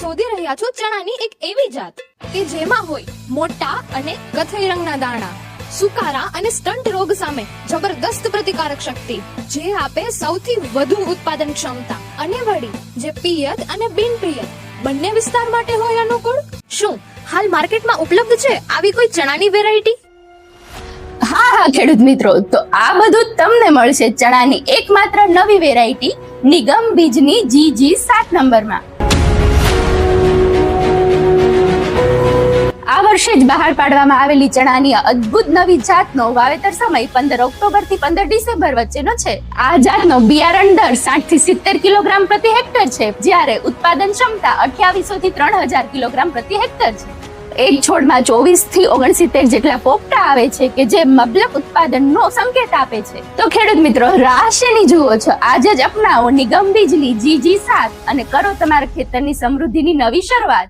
શોધી રહ્યા છો ચણાની એક એવી જાત કે જેમાં હોય મોટા અને કથ્થઈ રંગના દાણા, સુકારા અને સ્ટન્ટ રોગ સામે જબરદસ્ત પ્રતિકારક શક્તિ, જે આપે સૌથી વધુ ઉત્પાદન ક્ષમતા અને વળી જે પિયત અને બિન પિયત બંને વિસ્તાર માટે હોય અનુકૂળ? શું હાલ માર્કેટમાં ઉપલબ્ધ છે આવી કોઈ ચણાની વેરાયટી હા હા, ખેડૂત મિત્રો, તો આ બધું તમને મળશે ચણાની એકમાત્ર નવી વેરાયટી નિગમ બીજની જી જી સાત નંબરમાં. જ બહાર પાડવામાં આવેલી ચણાની અદ્ભુત નવી જાતનો વાવેતર સમય પંદર ઓક્ટોબરથી પંદર ડિસેમ્બર વચ્ચેનો છે. આ જાતનો બિયારણ દર સાઠથી સિત્તેર કિલોગ્રામ પ્રતિ હેક્ટર છે, જ્યારે ઉત્પાદન ક્ષમતા અઠ્યાવીસો થી ત્રણ હજાર કિલોગ્રામ પ્રતિ હેક્ટર છે. એક છોડમાં ચોવીસથી ઓગણસિત્તેર જેટલા પોપટા આવે છે કે જે મબલક ઉત્પાદનનો સંકેત આપે છે. તો ખેડૂત મિત્રો રાહ જુઓ છો. આજે જ અપનાવો નિગમ બીજલી જી જી સાત અને કરો તમારા ખેતરની સમૃદ્ધિની નવી શરૂઆત.